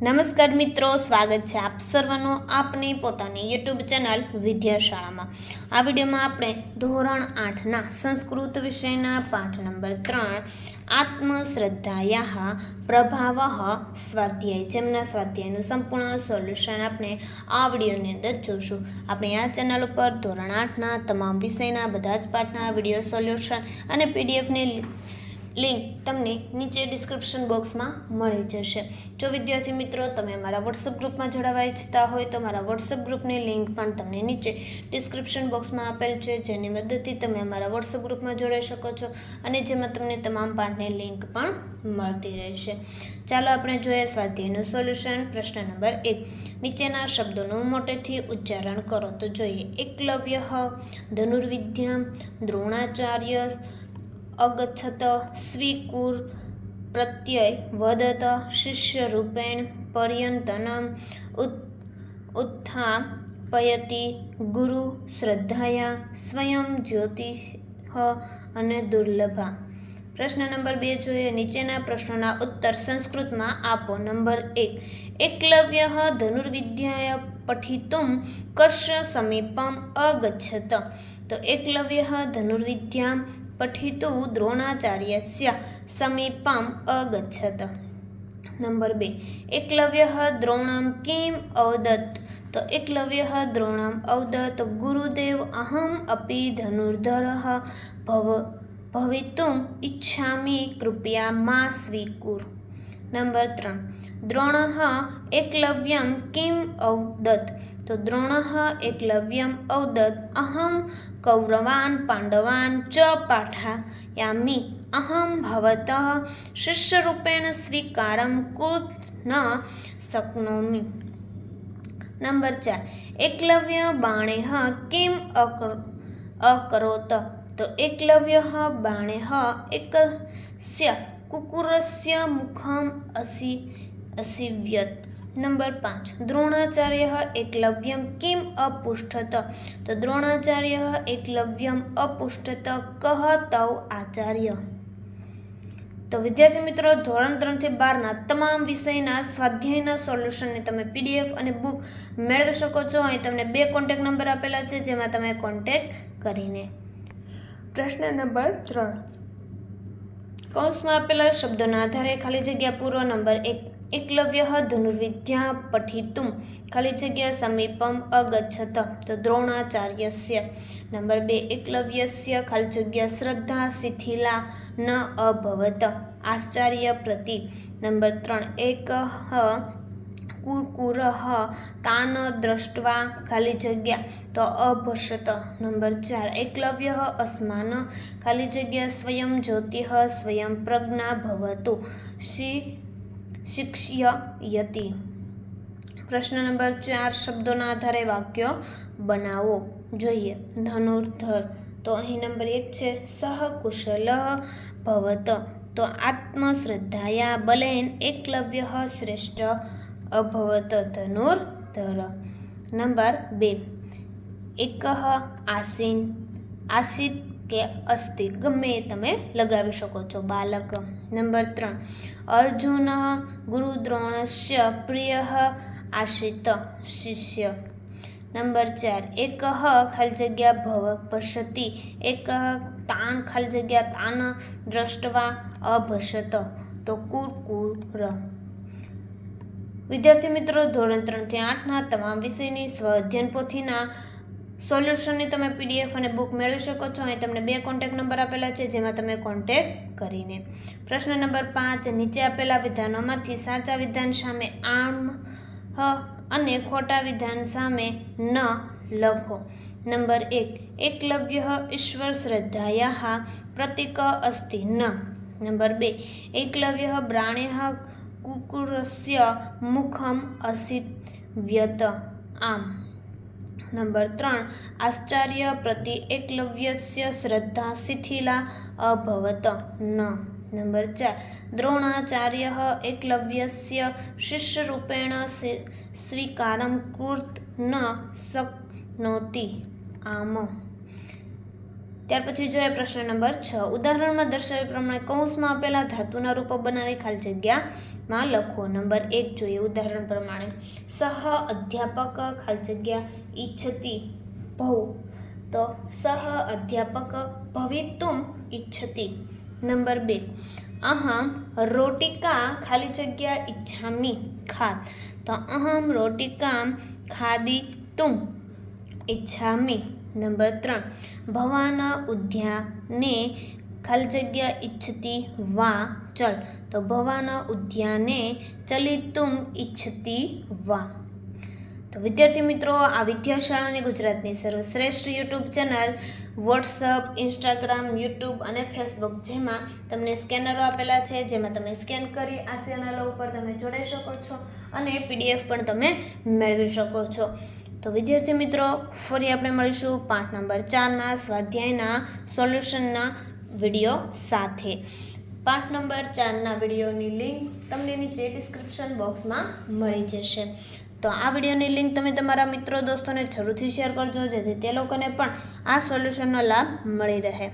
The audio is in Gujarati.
નમસ્કાર મિત્રો, સ્વાગત છે આપ સર્વનું આપની પોતાની યુટ્યુબ ચેનલ વિદ્યાશાળામાં. આ વિડીયોમાં આપણે ધોરણ આઠના સંસ્કૃત વિષયના પાઠ નંબર ત્રણ આત્મશ્રદ્ધાયા પ્રભાવ સ્વાધ્યાય, જેમના સ્વાધ્યાયનું સંપૂર્ણ સોલ્યુશન આપણે આ વિડીયોની અંદર જોશું. આપણે આ ચેનલ ઉપર ધોરણ આઠના તમામ વિષયના બધા જ પાઠના વીડિયો સોલ્યુશન અને પીડીએફની લિંક તમને નીચે ડિસ્ક્રિપ્શન બોક્સમાં મળી જશે. જો વિદ્યાર્થી મિત્રો, તમે મારા વોટ્સઅપ ગ્રુપમાં જોડાવા ઈચ્છતા હોય તો મારા વોટ્સઅપ ગ્રુપની લિંક પણ તમને નીચે ડિસ્ક્રિપ્શન બોક્સમાં આપેલ છે. જેની મદદથી તમે અમારા વોટ્સઅપ ગ્રુપમાં જોડાઈ શકો છો અને જેમાં તમને તમામ પાઠની લિંક પણ મળતી રહેશે. ચાલો આપણે જોઈએ સ્વાધ્યાયનું સોલ્યુશન. પ્રશ્ન નંબર એક. નીચેના શબ્દોનું મોટેથી ઉચ્ચારણ કરો. તો જોઈએ. એકલવ્ય ધનુર્વિદ્યા દ્રોણાચાર્ય અગચ્છત, સ્વીકુર, પ્રત્યય, વદત, શિષ્યરૂપેણ પર્યંતનમ ઉત ઉત્થાપયતિ ગુરુ, શ્રદ્ધાયા, સ્વયં જ્યોતિષ અને દુર્લભા. પ્રશ્ન નંબર બે જોઈએ. નીચેના પ્રશ્નોના ઉત્તર સંસ્કૃતમાં આપો. નંબર એક. એકલવ્ય ધનુર્વિદ્યાય પઠિતુમ કશ સમીપમ અગચ્છત. તો એકલવ્ય ધનુર્વિદ્યામ પઠિતું દ્રોણાચાર્યસ્ય સમીપમ અગચ્છત નંબર બે એકલવ્ય દ્રોણમ કિમ અવદત્ત તો એકલવ્ય દ્રોણમ અવદત્ત ગુરુદેવ અહમ અપી ધનુર્ધર ભવ ભવિતુમ ઈચ્છામિ કૃપયા મા સ્વીકુર નંબર ત્રણ દ્રોણ એકલવ્યમ કિમ અવદત્ત તો દ્રોણ એકલવ્યમ અવદત અહમ કૌરવાન પાંડવાન ચ પાઠાયામિ અહમ ભવત શિષ્યરૂપેણ સ્વીકારમ કુત ન શક્નોમી. નંબર ચાર. એકલવ્ય બાણે કિમ અકર, અકરોત? તો એકલવ્ય બાણે એકસ્ય કુકુરસ્ય મુખમ અસી, અસિવ્યત. નંબર પાંચ. દ્રોણાચાર્ય એકલવ્યમ કિમ અપુષ્ઠત? તો દ્રોણાચાર્ય એકલવ્યમ અપુષ્ઠત કહ તવ આચાર્ય. તો વિદ્યાર્થી મિત્રો, ધોરણ ત્રણથી બારના તમામ વિષયના સ્વાધ્યાયના સોલ્યુશનને તમે પીડીએફ અને બુક મેળવી શકો છો. અહીં તમને બે કોન્ટેક નંબર આપેલા છે, જેમાં તમે કોન્ટેક કરીને. પ્રશ્ન નંબર ત્રણ. કૌંસમાં આપેલા શબ્દોના આધારે ખાલી જગ્યા પૂર્વ નંબર એક એકલવ્ય ધનુર્વિદ્યા પઠિતું ખાલી જગ્યા સમીપમ અગચ્છત તો દ્રોણાચાર્યસ્ય નંબર બે એકલવ્યસ્ય ખાલી જગ્યા શ્રદ્ધા શિથિલા ન અભવત આશ્ચર્ય પ્રતિ નંબર ત્રણ એક કુરકુર તાન દ્રષ્ટવા ખાલી જગ્યા તો અભષત નંબર ચાર એકલવ્ય અસ્માન ખાલી જગ્યા સ્વયં જ્યોતિ સ્વયં પ્રજ્ઞા ભવતુ શ્રી શિક્ષ્યયતિ પ્રશ્ન નંબર ચાર, શબ્દોના આધારે વાક્ય બનાવો. જોઈએ, ધનુર્ધર. તો અહીં નંબર એક છે, સહકુશલ ભવત. તો આત્મશ્રદ્ધાયા બલેન એકલવ્ય શ્રેષ્ઠ અભવત. ધનુર્ધર. નંબર બે એક આસીન. આશિત કે અસ્તિ ગમે તમે લગાવી શકો છો, બાલક. નંબર ત્રણ. અર્જુન ગુરુદ્રોણસ્ય પ્રિય આશ્રિત શિષ્ય. નંબર ચાર. એક ખાલી જગ્યા ભવ પશતિ એક તાન ખાલી જગ્યા તાન દ્રષ્ટવા અભસત તો કુરકુર વિદ્યાર્થી મિત્રો, ધોરણ ત્રણથી આઠના તમામ વિષયની સ્વ અધ્યયન પોથીના સોલ્યુશનની તમે પીડીએફ અને બુક મેળવી શકો છો. અહીં તમને બે કોન્ટેક નંબર આપેલા છે, જેમાં તમે કોન્ટેક કરીને. પ્રશ્ન નંબર પાંચ, નીચે આપેલા વિધાનોમાંથી સાચા વિધાન સામે આમ, હ અને ખોટા વિધાન સામે ન લખો. નંબર એક, એકલવ્ય ઈશ્વર શ્રદ્ધાયા પ્રતિક અસ્તિ ન. નંબર બે, એકલવ્ય બ્રાણ્ય કુકુરસ્ય મુખમ અસિત વ્યત. આમ. નંબર ત્રણ, આશ્ચર્ય પ્રતિ એકલવ્યસ્ય શ્રદ્ધા શિથિલા અભવત. ન. નંબર ચાર, દ્રોણાચાર્ય એકલવ્યસ્ય શિષ્યરૂપેણ સ્વીકારમ કૃત ન શક્નોતિ. આમ. ત્યાર પછી જોઈએ પ્રશ્ન નંબર છ. ઉદાહરણમાં દર્શાવ્યા પ્રમાણે કૌંસમાં આપેલા ધાતુના રૂપો બનાવી ખાલી જગ્યામાં લખો. નંબર એક જોઈએ ઉદાહરણ પ્રમાણે. સહ અધ્યાપક ખાલી જગ્યા ઈચ્છતી ભવ તો સહ અધ્યાપક ભવિતુમ ઈચ્છતી. નંબર બે. અહમ રોટિકા ખાલી જગ્યા ઈચ્છામી ખાત. તો અહમ રોટિકામ તું ઈચ્છામી નંબર ત્રણ. ભવાન ઉદ્યાને ખાલી જગ્યા ઈચ્છતી વા ચલ. તો ભવાન ઉદ્યાને ચલિતુમ ઈચ્છતી વા. તો વિદ્યાર્થી મિત્રો, આ વિદ્યાશાળાની ગુજરાતની સર્વશ્રેષ્ઠ YouTube channel, WhatsApp, Instagram, YouTube અને ફેસબુક, જેમાં તમને સ્કેનરો આપેલા છે, જેમાં તમે સ્કેન કરી આ ચેનલો ઉપર તમે જોડાઈ શકો છો અને પીડીએફ પણ તમે મેળવી શકો છો. તો વિદ્યાર્થી મિત્રો, ફરી આપણે મળીશું પાઠ નંબર ચારના સ્વાધ્યાયના સોલ્યુશનના વીડિયો સાથે. પાઠ નંબર ચારના વિડીયોની લિંક તમને નીચે ડિસ્ક્રિપ્શન બોક્સમાં મળી જશે. તો આ વિડીયોની લિંક તમે તમારા મિત્રો, દોસ્તોને જરૂરથી શેર કરજો, જેથી તે લોકોને પણ આ સોલ્યુશનનો લાભ મળી રહે.